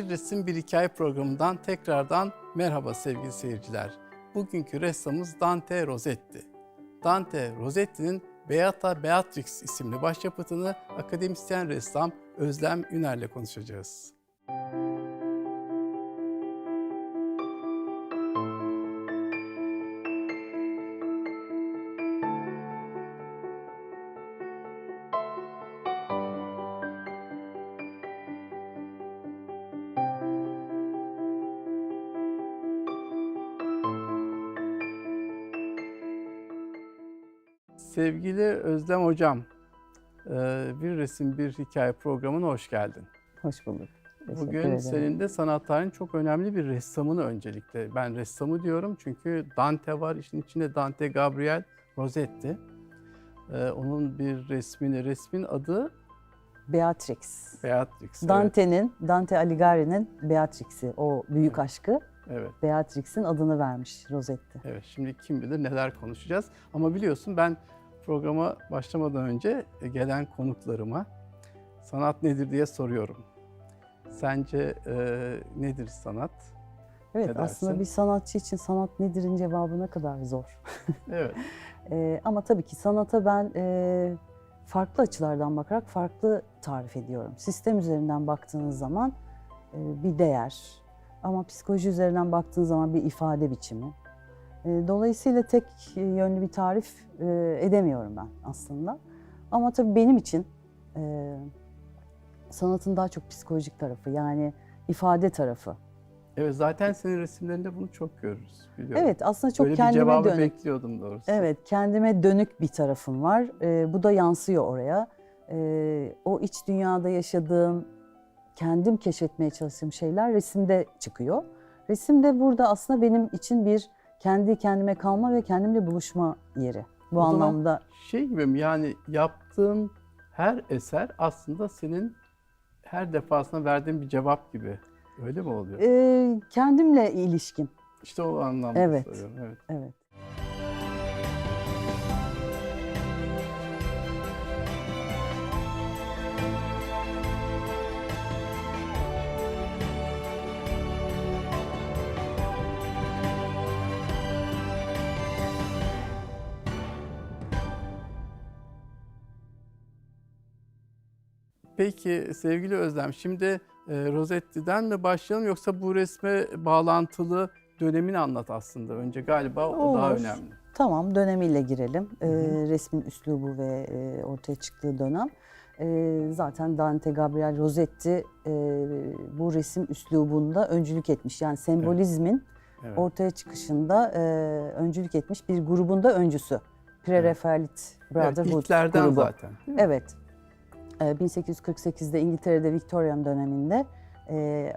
Bir Resim Bir Hikaye programından tekrardan merhaba sevgili seyirciler. Bugünkü ressamımız Dante Rossetti. Dante Rossetti'nin Beata Beatrix isimli başyapıtını akademisyen ressam Özlem Üner'le konuşacağız. Sevgili Özlem Hocam, eee, Bir Resim Bir Hikaye programına hoş geldin. Hoş bulduk. Teşekkür Bugün ederim. senin de sanat tarihinin çok önemli bir ressamını öncelikle. Ben ressamı diyorum çünkü Dante var, işin içinde Dante Gabriel Rossetti. Eee, onun bir resmini, resmin adı Beatrix. Beatrix. evet. Dante'nin, Dante Alighieri'nin Beatrix'i, o büyük aşkı Evet, Beatrix'in adını vermiş Rossetti. evet. Şimdi kim bilir neler konuşacağız. Ama biliyorsun ben programa başlamadan önce e, gelen konuklarıma sanat nedir diye soruyorum. Sence eee, nedir sanat? Evet Ne aslında dersin? bir sanatçı için sanat nedir'in cevabı ne kadar zor. Evet. Ee, ama tabii ki sanata ben e, farklı açılardan bakarak farklı tarif ediyorum. Sistem üzerinden baktığınız zaman e, bir değer ama psikoloji üzerinden baktığınız zaman bir ifade biçimi. E, dolayısıyla tek yönlü bir tarif e, edemiyorum ben aslında. Ama tabii benim için e, sanatın daha çok psikolojik tarafı yani ifade tarafı. Evet zaten senin resimlerinde bunu çok görürüz biliyorum. Evet aslında çok Böyle bir kendime cevabı dönük. bekliyordum doğrusu. Evet, kendime dönük bir tarafım var. Bu da yansıyor oraya. O iç dünyada yaşadığım, kendim keşfetmeye çalıştığım şeyler resimde çıkıyor. Resimde burada aslında benim için bir kendi kendime kalma ve kendimle buluşma yeri. Bu O anlamda Şey gibi mi yani yaptığın her eser aslında senin her defasında verdiğin bir cevap gibi. Öyle mi oluyor? e, kendimle ilişkim. işte o anlamda Evet. soruyorum. Evet. Evet. Peki sevgili Özlem şimdi e, Rosetti'den mi başlayalım yoksa bu resme bağlantılı dönemini anlat aslında önce galiba o daha Olur. önemli. Tamam, dönemiyle girelim. Hı hı. resmin üslubu ve e, ortaya çıktığı dönem. Ee, zaten Dante Gabriel Rossetti e, bu resim üslubunda öncülük etmiş. Yani sembolizmin Evet. ortaya çıkışında e, öncülük etmiş bir grubun da öncüsü. Pre-Raphaelite Evet, Brotherhood ilklerden grubu. zaten. Evet. Ee, 1848'de İngiltere'de Victorian döneminde e,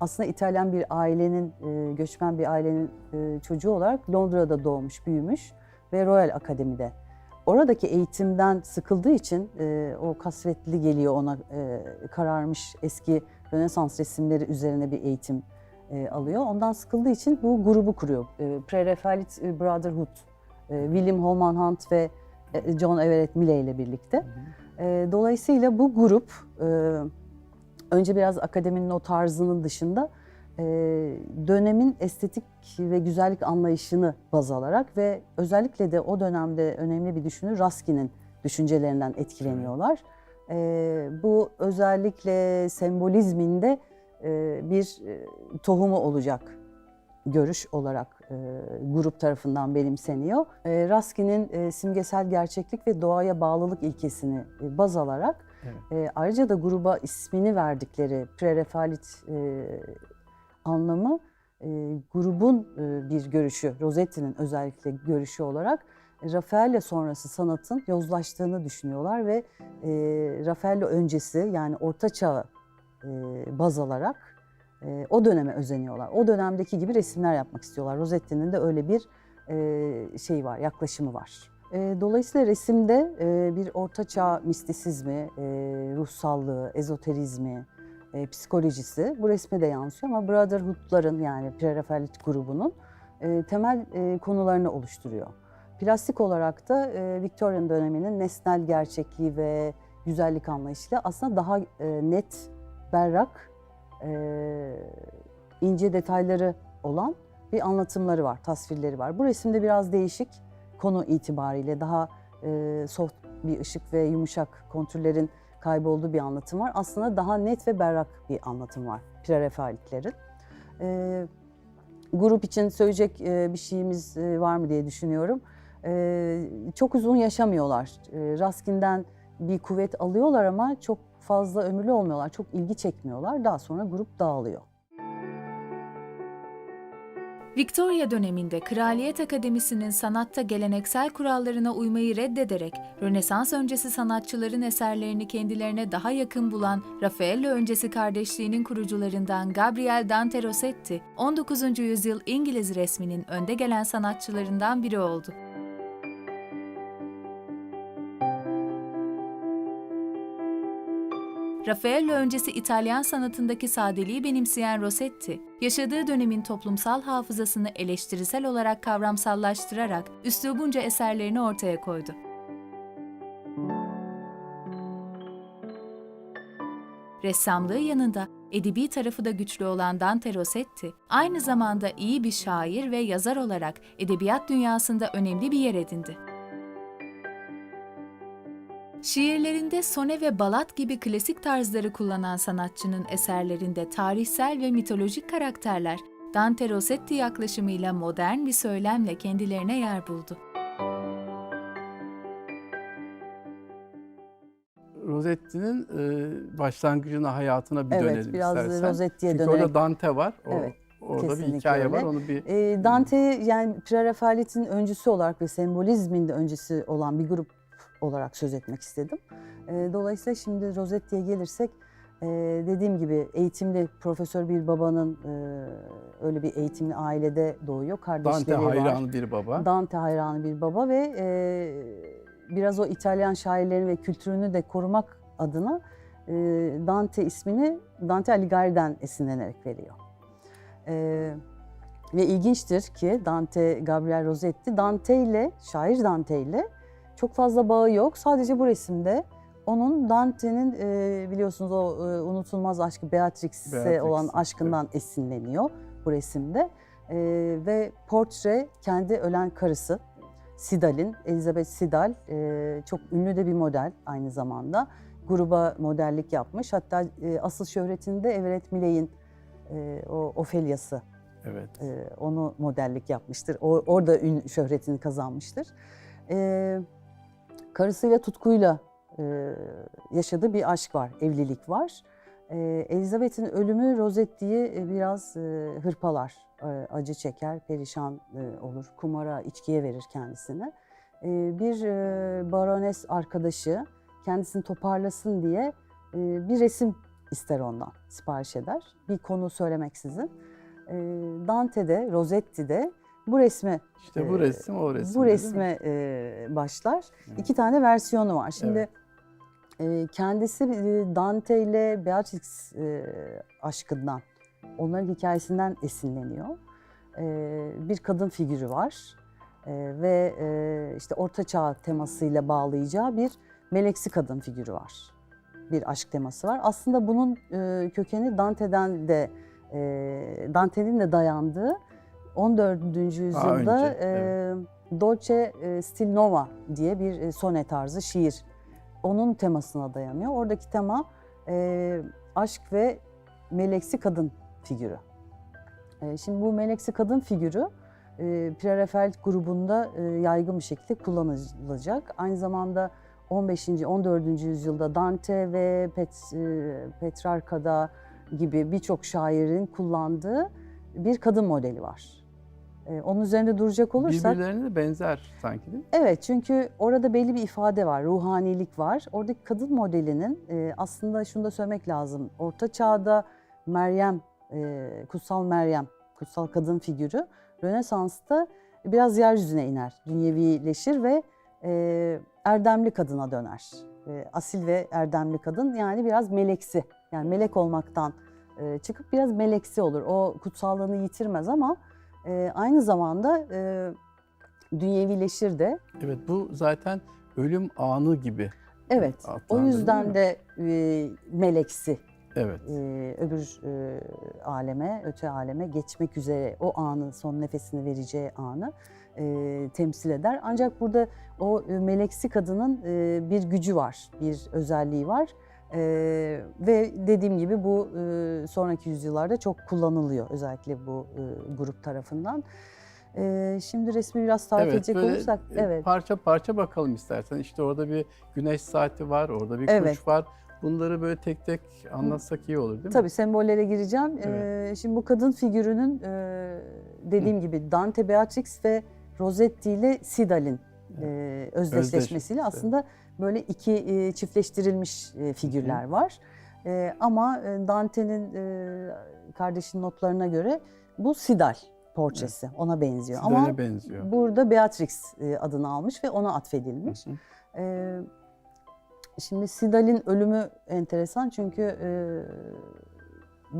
aslında İtalyan bir ailenin, e, göçmen bir ailenin e, çocuğu olarak Londra'da doğmuş, büyümüş ve Royal Akademi'de. Oradaki eğitimden sıkıldığı için e, o kasvetli geliyor ona e, kararmış eski Rönesans resimleri üzerine bir eğitim e, alıyor. Ondan sıkıldığı için bu grubu kuruyor. E, Pre-Raphaelite Brotherhood. E, William Holman Hunt ve e, John Everett Millay ile birlikte. E, dolayısıyla bu grup e, önce biraz akademinin o tarzının dışında e, dönemin estetik ve güzellik anlayışını baz alarak ve özellikle de o dönemde önemli bir düşünür Ruskin'in düşüncelerinden etkileniyorlar. E, bu özellikle sembolizminde e, bir e, tohumu olacak görüş olarak grup tarafından benimseniyor. E, Ruskin'in e, simgesel gerçeklik ve doğaya bağlılık ilkesini e, baz alarak Evet. e, ayrıca da gruba ismini verdikleri Pre-Raphaelite e, anlamı e, grubun e, bir görüşü, Rossetti'nin özellikle görüşü olarak e, Raffaello sonrası sanatın yozlaştığını düşünüyorlar ve e, Raffaello öncesi yani Orta Çağ'ı e, baz alarak e, o döneme özeniyorlar. O dönemdeki gibi resimler yapmak istiyorlar. Rossetti'nin de öyle bir e, şey var, yaklaşımı var. E, dolayısıyla resimde e, bir ortaçağ mistisizmi, e, ruhsallığı, ezoterizmi, e, psikolojisi bu resme de yansıyor ama Brotherhood'ların yani Pre-Raphaelite grubunun e, temel e, konularını oluşturuyor. Plastik olarak da e, Victorian döneminin nesnel gerçekliği ve güzellik anlayışıyla aslında daha e, net, berrak e, ince detayları olan bir anlatımları var, tasvirleri var. Bu resimde biraz değişik konu itibariyle daha e, soft bir ışık ve yumuşak kontürlerin kaybolduğu bir anlatım var. Aslında daha net ve berrak bir anlatım var prerefalitlerin. E, grup için söyleyecek e, bir şeyimiz e, var mı diye düşünüyorum. E, çok uzun yaşamıyorlar. E, Raskin'den bir kuvvet alıyorlar ama çok fazla ömürlü olmuyorlar. Çok ilgi çekmiyorlar. Daha sonra grup dağılıyor. Victoria döneminde Kraliyet Akademisi'nin sanatta geleneksel kurallarına uymayı reddederek Rönesans öncesi sanatçıların eserlerini kendilerine daha yakın bulan Raffaello öncesi kardeşliğinin kurucularından Gabriel Dante Rossetti, 19. yüzyıl İngiliz resminin önde gelen sanatçılarından biri oldu. Raffaello öncesi İtalyan sanatındaki sadeliği benimseyen Rossetti, yaşadığı dönemin toplumsal hafızasını eleştirisel olarak kavramsallaştırarak üslubunca eserlerini ortaya koydu. Ressamlığı yanında edebi tarafı da güçlü olan Dante Rossetti, aynı zamanda iyi bir şair ve yazar olarak edebiyat dünyasında önemli bir yer edindi. Şiirlerinde sone ve balat gibi klasik tarzları kullanan sanatçının eserlerinde tarihsel ve mitolojik karakterler Dante Rossetti yaklaşımıyla modern bir söylemle kendilerine yer buldu. Rosetti'nin e, başlangıcına, hayatına bir Evet, dönelim biraz istersen. Rosetti'ye Çünkü dönerek- orada Dante var. O, Evet, orada bir kesinlikle hikaye var. öyle. Onu bir E, Dante yani prerefaletin öncüsü olarak ve sembolizmin de öncüsü olan bir grup olarak söz etmek istedim. E, dolayısıyla şimdi Rosetti'ye gelirsek e, dediğim gibi eğitimli profesör bir babanın e, öyle bir eğitimli ailede doğuyor. Kardeşleri Dante var. hayranı bir baba. Dante hayranı bir baba ve e, biraz o İtalyan şairlerini ve kültürünü de korumak adına Dante ismini Dante Alighieri'den esinlenerek veriyor. Ve ilginçtir ki Dante Gabriel Rossetti Dante ile şair Dante ile çok fazla bağı yok. Sadece bu resimde onun Dante'nin e, biliyorsunuz o e, unutulmaz aşkı Beatrix'e Beatrix, olan aşkından esinleniyor bu resimde. E, ve portre kendi ölen karısı Sidal'in, Elizabeth Sidal e, çok ünlü de bir model aynı zamanda. Gruba modellik yapmış. Hatta e, asıl şöhretini de Everett Milley'in e, o Ophelia'sı Evet. e, onu modellik yapmıştır. O, orada ün şöhretini kazanmıştır. E, karısıyla tutkuyla e, yaşadığı bir aşk var, evlilik var. E, Elizabeth'in ölümü Rosetti'yi e, biraz e, hırpalar, e, acı çeker, perişan e, olur, kumara, içkiye verir kendisini. E, bir e, barones arkadaşı kendisini toparlasın diye e, bir resim ister ondan, sipariş eder. Bir konu söylemeksizin. E, Dante'de, Rosetti'de bu resmi İşte bu e, resim o resim. bu resme e, başlar. Evet. İki tane versiyonu var. Şimdi Evet. e, kendisi e, Dante ile Beatrix e, aşkından, onların hikayesinden esinleniyor. E, bir kadın figürü var E, ve e, işte Orta Çağ temasıyla bağlayacağı bir meleksi kadın figürü var. Bir aşk teması var. Aslında bunun e, kökeni Dante'den de e, Dante'nin de dayandığı 14. yüzyılda önce, e, Dolce e, Stil Nova diye bir e, sone tarzı şiir. Onun temasına dayanıyor. Oradaki tema e, aşk ve meleksi kadın figürü. E, şimdi bu meleksi kadın figürü e, Prerefelt grubunda e, yaygın bir şekilde kullanılacak. Aynı zamanda 15. 14. yüzyılda Dante ve Pet, e, Petrarka'da gibi birçok şairin kullandığı bir kadın modeli var. E, onun üzerinde duracak olursak Birbirlerine de benzer sanki değil mi? Evet çünkü orada belli bir ifade var, ruhanilik var. Oradaki kadın modelinin e, aslında şunu da söylemek lazım. Orta Çağ'da Meryem, e, Kutsal Meryem, kutsal kadın figürü Rönesans'ta biraz yeryüzüne iner, dünyevileşir ve e, erdemli kadına döner. Asil ve erdemli kadın yani biraz meleksi. Yani melek olmaktan çıkıp biraz meleksi olur. O kutsallığını yitirmez ama e, aynı zamanda e, dünyevileşir de. Evet bu zaten ölüm anı gibi. Evet. O yüzden de e, meleksi Evet. e, öbür e, aleme, öte aleme geçmek üzere o anı, son nefesini vereceği anı e, temsil eder. Ancak burada o e, meleksi kadının e, bir gücü var, bir özelliği var. E, ve dediğim gibi bu e, sonraki yüzyıllarda çok kullanılıyor özellikle bu e, grup tarafından. E, şimdi resmi biraz tarif edecek böyle, olursak, e, evet. Parça parça bakalım istersen. İşte orada bir güneş saati var, orada bir Evet. kuş var. Bunları böyle tek tek anlatsak iyi olur değil mi? Tabii sembollere gireceğim. Evet. Ee, şimdi bu kadın figürünün e, dediğim gibi Dante Beatrix ve Rossetti ile Sidal'in e, özdeşleşmesiyle Özdeşleşmesi. aslında böyle iki e, çiftleştirilmiş e, figürler var. E, ama e, Dante'nin e, kardeşinin notlarına göre bu Sidal portresi. Ona benziyor. Sidal'e ama benziyor. burada Beatrix e, adını almış ve ona atfedilmiş. Hı hı. Ee, şimdi Sidal'in ölümü enteresan çünkü e,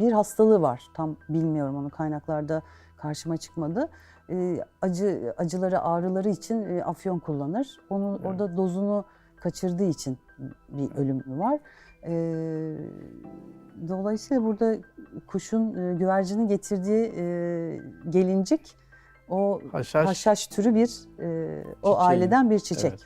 bir hastalığı var. Tam bilmiyorum onu kaynaklarda karşıma çıkmadı. E, acı acıları ağrıları için e, afyon kullanır. Onun orada dozunu kaçırdığı için bir ölümü var. E, dolayısıyla burada kuşun e, güvercinin getirdiği e, gelincik o Haşhaş. haşhaş türü bir e, o Çiçeği. aileden bir çiçek. Evet.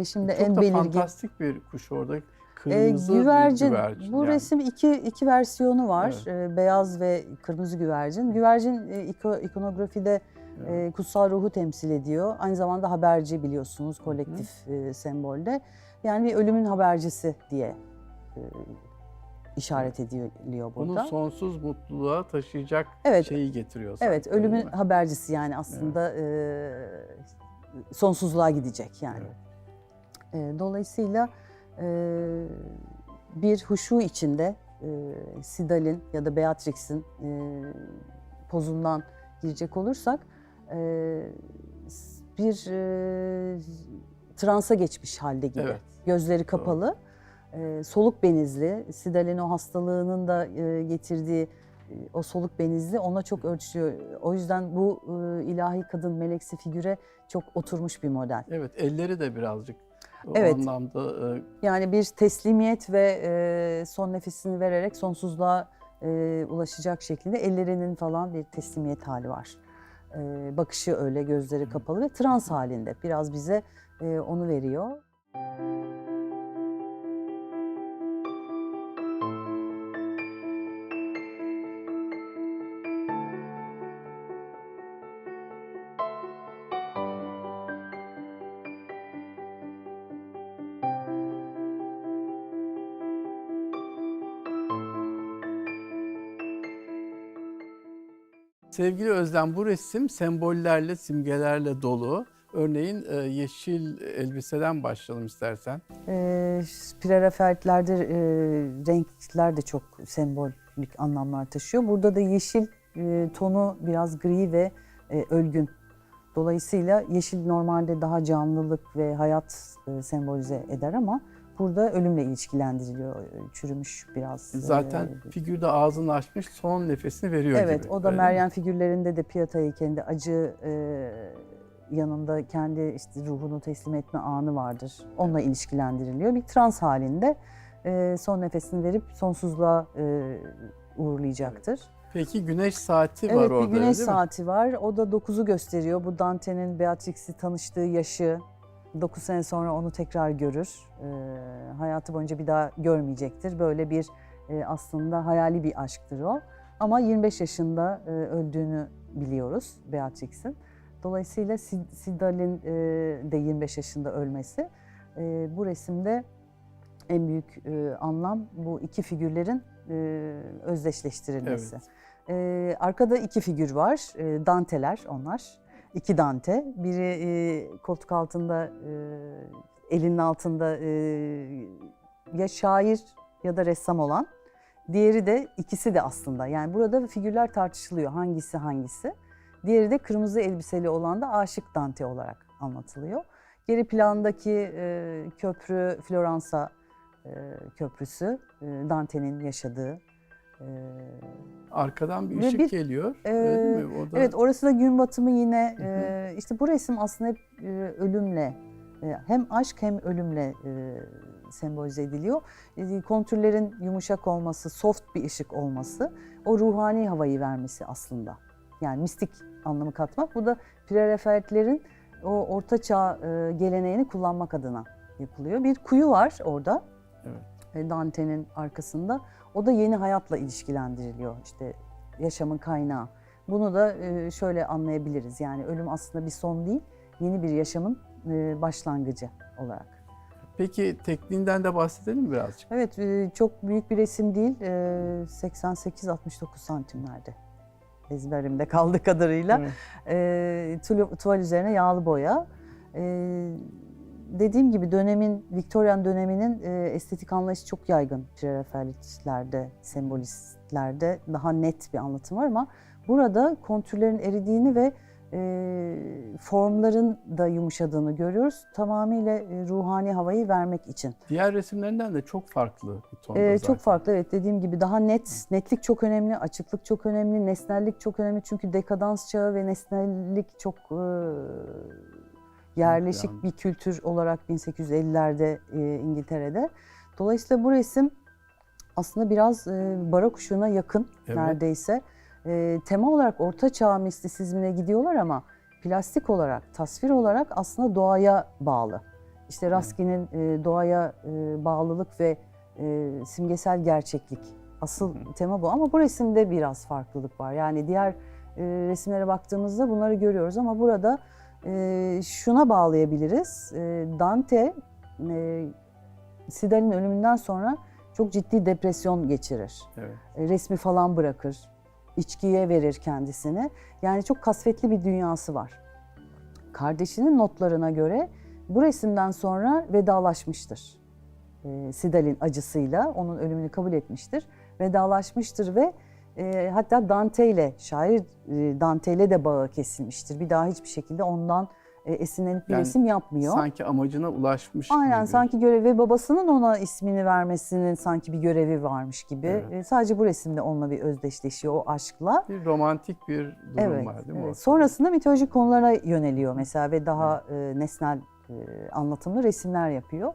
Ee, şimdi Çok en da belirgin. fantastik bir kuş orada. Ee, Kırmızı güvercin. bir güvercin. Bu yani. resim iki iki versiyonu var. Ee, beyaz ve kırmızı güvercin. Güvercin e, iko- ikonografide e, kutsal ruhu temsil ediyor. Aynı zamanda haberci biliyorsunuz kolektif e, sembolde. Yani ölümün habercisi diye e, işaret ediliyor burada. Bunu sonsuz mutluluğa taşıyacak Evet. şeyi getiriyor. Evet, sanki, ölümün değil mi? habercisi yani aslında e, sonsuzluğa gidecek yani. Evet. E, dolayısıyla e, bir huşu içinde e, Sidal'in ya da Beatrix'in e, pozundan girecek olursak bir e, transa geçmiş halde gibi. Evet. Gözleri kapalı, e, soluk benizli. Sidal'in o hastalığının da e, getirdiği e, o soluk benizli ona çok ölçüyor. O yüzden bu e, ilahi kadın meleksi figüre çok oturmuş bir model. Evet, elleri de birazcık o Evet. anlamda e, Yani bir teslimiyet ve e, son nefesini vererek sonsuzluğa e, ulaşacak şekilde ellerinin falan bir teslimiyet hali var. E, bakışı öyle, gözleri kapalı ve trans halinde. Biraz bize e, onu veriyor. Sevgili Özlem bu resim sembollerle, simgelerle dolu. Örneğin e, yeşil elbiseden başlayalım istersen. E, Prerafaelitlerde e, renkler de çok sembolik anlamlar taşıyor. Burada da yeşil e, tonu biraz gri ve e, ölgün. Dolayısıyla yeşil normalde daha canlılık ve hayat e, sembolize eder ama burada ölümle ilişkilendiriliyor. E, Çürümüş biraz. e, Zaten figürde ağzını açmış son nefesini veriyor Evet, gibi. o da? Meryem figürlerinde de Piyata heykelinde acı e, yanında kendi işte ruhunu teslim etme anı vardır. Onunla ilişkilendiriliyor. Bir trans halinde e, son nefesini verip sonsuzluğa e, uğurlayacaktır. Peki güneş saati var Evet, orada bir güneş saati var. O da 9'u gösteriyor. Bu Dante'nin Beatrix'i tanıştığı yaşı. 9 sene sonra onu tekrar görür. E, hayatı boyunca bir daha görmeyecektir. Böyle bir e, aslında hayali bir aşktır o. Ama 25 yaşında e, öldüğünü biliyoruz Beatrix'in. Dolayısıyla Sid- Sidal'in e, de 25 yaşında ölmesi e, bu resimde en büyük e, anlam bu iki figürlerin e, özdeşleştirilmesi. Evet. E, arkada iki figür var. E, Danteler onlar. İki Dante. Biri e, koltuk altında, e, elinin altında e, ya şair ya da ressam olan. Diğeri de ikisi de aslında. Yani burada figürler tartışılıyor. Hangisi hangisi? Diğeri de kırmızı elbiseli olan da aşık Dante olarak anlatılıyor. Geri plandaki e, köprü Floransa e, köprüsü. E, Dante'nin yaşadığı. E, Arkadan bir ışık bir- geliyor. Ee, mi? O da Evet orası da gün batımı yine. Hı hı. e, işte bu resim aslında hep e, ölümle, e, hem aşk hem ölümle e, sembolize ediliyor. E, kontürlerin yumuşak olması, soft bir ışık olması, o ruhani havayı vermesi aslında. Yani mistik anlamı katmak. Bu da Prerafaelitlerin o orta çağ e, geleneğini kullanmak adına yapılıyor. Bir kuyu var orada. Evet. E, Dante'nin arkasında. O da yeni hayatla ilişkilendiriliyor. İşte yaşamın kaynağı. Bunu da e, şöyle anlayabiliriz. Yani ölüm aslında bir son değil, yeni bir yaşamın e, başlangıcı olarak. Peki tekniğinden de bahsedelim birazcık? Evet, çok büyük bir resim değil. E, 88-69 santimlerde. Ezberimde kaldı kadarıyla. Evet. E, tuval üzerine yağlı boya. E, dediğim gibi dönemin, Victorian döneminin e, estetik anlayışı çok yaygın. Prerafaelitlerde, sembolistlerde daha net bir anlatım var ama burada kontürlerin eridiğini ve e, formların da yumuşadığını görüyoruz. Tamamıyla e, ruhani havayı vermek için. Diğer resimlerinden de çok farklı bir tonda zaten. çok farklı evet dediğim gibi daha net, netlik çok önemli, açıklık çok önemli, nesnellik çok önemli. Çünkü dekadans çağı ve nesnellik çok e, yerleşik Yani. bir kültür olarak 1850'lerde e, İngiltere'de. Dolayısıyla bu resim aslında biraz e, barok ışığına yakın Evet. neredeyse. E, tema olarak orta çağ mistisizmine gidiyorlar ama plastik olarak, tasvir olarak aslında doğaya bağlı. İşte Raskin'in e, doğaya e, bağlılık ve e, simgesel gerçeklik. Asıl Hı hı. tema bu ama bu resimde biraz farklılık var. Yani diğer e, resimlere baktığımızda bunları görüyoruz ama burada e, şuna bağlayabiliriz. E, Dante e, Sidal'in ölümünden sonra çok ciddi depresyon geçirir. Evet. E, resmi falan bırakır. içkiye verir kendisini. Yani çok kasvetli bir dünyası var. Kardeşinin notlarına göre bu resimden sonra vedalaşmıştır. E, Sidal'in acısıyla onun ölümünü kabul etmiştir. Vedalaşmıştır ve e, hatta Dante ile, şair e, Dante ile de bağı kesilmiştir. Bir daha hiçbir şekilde ondan e, esinlenip bir Yani resim yapmıyor. Sanki amacına ulaşmış Aynen gibi. sanki görevi babasının ona ismini vermesinin sanki bir görevi varmış gibi. Evet. E, sadece bu resimde onunla bir özdeşleşiyor o aşkla. bir romantik bir durum Evet. var değil mi? evet. Sonrasında mitolojik konulara yöneliyor mesela ve daha e, nesnel e, anlatımlı resimler yapıyor.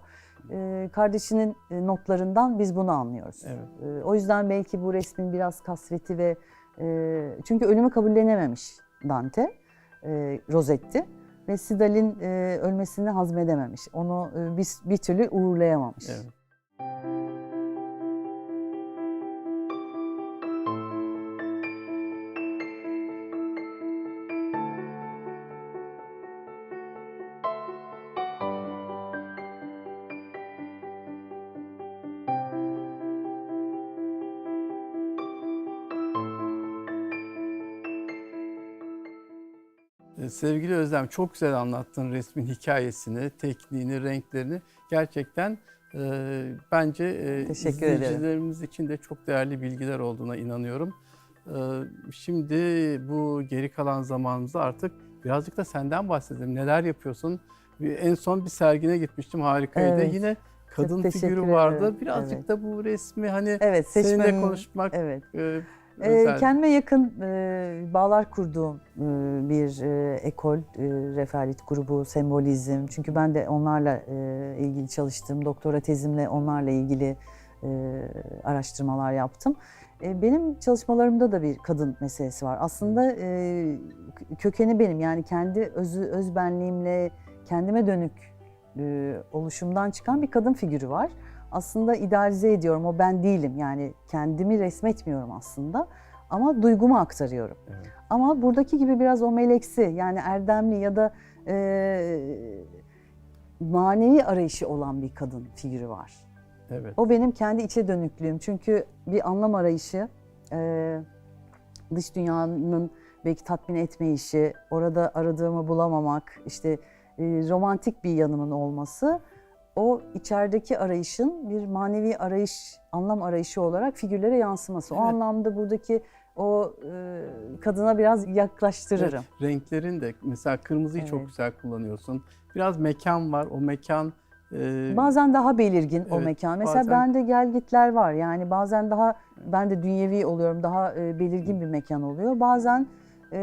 E, kardeşinin e, notlarından biz bunu anlıyoruz. Evet. E, o yüzden belki bu resmin biraz kasveti ve e, çünkü ölümü kabullenememiş Dante, e, Rosetti ve Sidal'in ölmesini hazmedememiş. Onu bir, bir türlü uğurlayamamış. Evet. Sevgili Özlem çok güzel anlattın resmin hikayesini, tekniğini, renklerini. Gerçekten e, bence e, Teşekkür ederim. izleyicilerimiz için de çok değerli bilgiler olduğuna inanıyorum. E, şimdi bu geri kalan zamanımızda artık birazcık da senden bahsedelim. Neler yapıyorsun? Bir- En son bir sergine gitmiştim harikaydı. Evet. Yine kadın teşekkür figürü vardı. ederim. Birazcık Evet. da bu resmi hani Evet, seninle seçmenin- konuşmak Evet. e, Ee, özel. kendime yakın e, bağlar kurduğum e, bir e, ekol, e, refalit grubu, sembolizm. Çünkü ben de onlarla e, ilgili çalıştım. Doktora tezimle onlarla ilgili e, araştırmalar yaptım. E, benim çalışmalarımda da bir kadın meselesi var. Aslında e, kökeni benim yani kendi özü, öz benliğimle kendime dönük e, oluşumdan çıkan bir kadın figürü var aslında idealize ediyorum. O ben değilim. Yani kendimi resmetmiyorum aslında. Ama duygumu aktarıyorum. Evet. Ama buradaki gibi biraz o meleksi yani erdemli ya da e, manevi arayışı olan bir kadın figürü var. Evet. O benim kendi içe dönüklüğüm. Çünkü bir anlam arayışı, e, dış dünyanın belki tatmin etmeyişi, orada aradığımı bulamamak, işte e, romantik bir yanımın olması o içerideki arayışın bir manevi arayış, anlam arayışı olarak figürlere yansıması. O Evet. anlamda buradaki o e, kadına biraz yaklaştırırım. Evet, renklerin de mesela kırmızıyı çok Evet. güzel kullanıyorsun. Biraz mekan var. O mekan e, Bazen daha belirgin o Evet, mekan. Mesela bazen- bende gelgitler var. Yani bazen daha ben de dünyevi oluyorum. Daha e, belirgin bir mekan oluyor. Bazen e,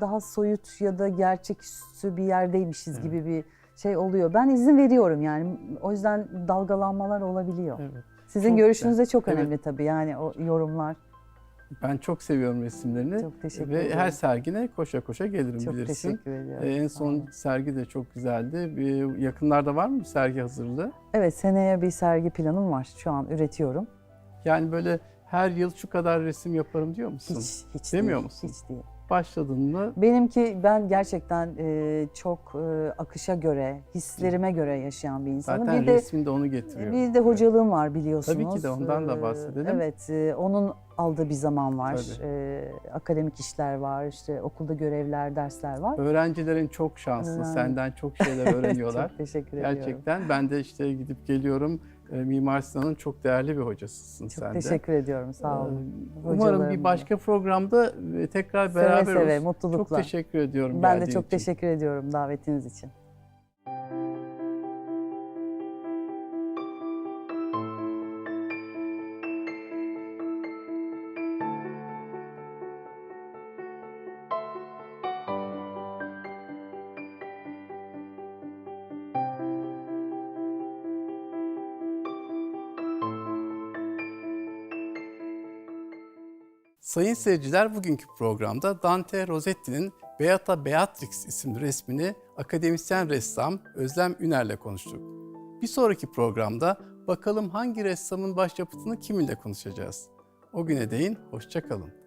daha soyut ya da gerçeküstü bir yerdeymişiz Evet. gibi bir şey oluyor. Ben izin veriyorum yani. O yüzden dalgalanmalar olabiliyor. Evet. Sizin Çok görüşünüz de çok Evet. önemli tabii. Yani o yorumlar. Ben çok seviyorum resimlerini. Çok teşekkür Ve ederim. her sergine koşa koşa gelirim Çok bilirsin. teşekkür ediyorum. Ee, en son olun. sergi de çok güzeldi. Bir, yakınlarda var mı bir sergi hazırlığı? Evet seneye bir sergi planım var. Şu an üretiyorum. Yani böyle her yıl şu kadar resim yaparım diyor musun? Hiç hiç Demiyor değil, musun? Hiç değil. Başladın mı? Benimki ben gerçekten e, çok e, akışa göre, hislerime göre yaşayan bir insanım. Zaten bir de resmin de onu getiriyor. bir de hocalığım var biliyorsunuz. Tabii ki de ondan da Ee, bahsedelim. Evet, e, onun aldığı bir zaman var. Tabii. Ee, akademik işler var, işte okulda görevler, dersler var. Öğrencilerin çok şanslı. Evet. Senden çok şeyler öğreniyorlar. çok teşekkür ediyorum. Gerçekten ben de işte gidip geliyorum. E, Mimar Sinan'ın çok değerli bir hocasısın Çok sen de. teşekkür ediyorum, sağ olun. Ee, Umarım bir başka programda e, tekrar Seve beraber seve, oluruz. mutlulukla. Çok teşekkür ediyorum Ben de çok için. teşekkür ediyorum davetiniz için. Sayın seyirciler bugünkü programda Dante Rossetti'nin Beata Beatrix isimli resmini akademisyen ressam Özlem Üner'le konuştuk. Bir sonraki programda bakalım hangi ressamın başyapıtını kiminle konuşacağız. O güne değin hoşça kalın.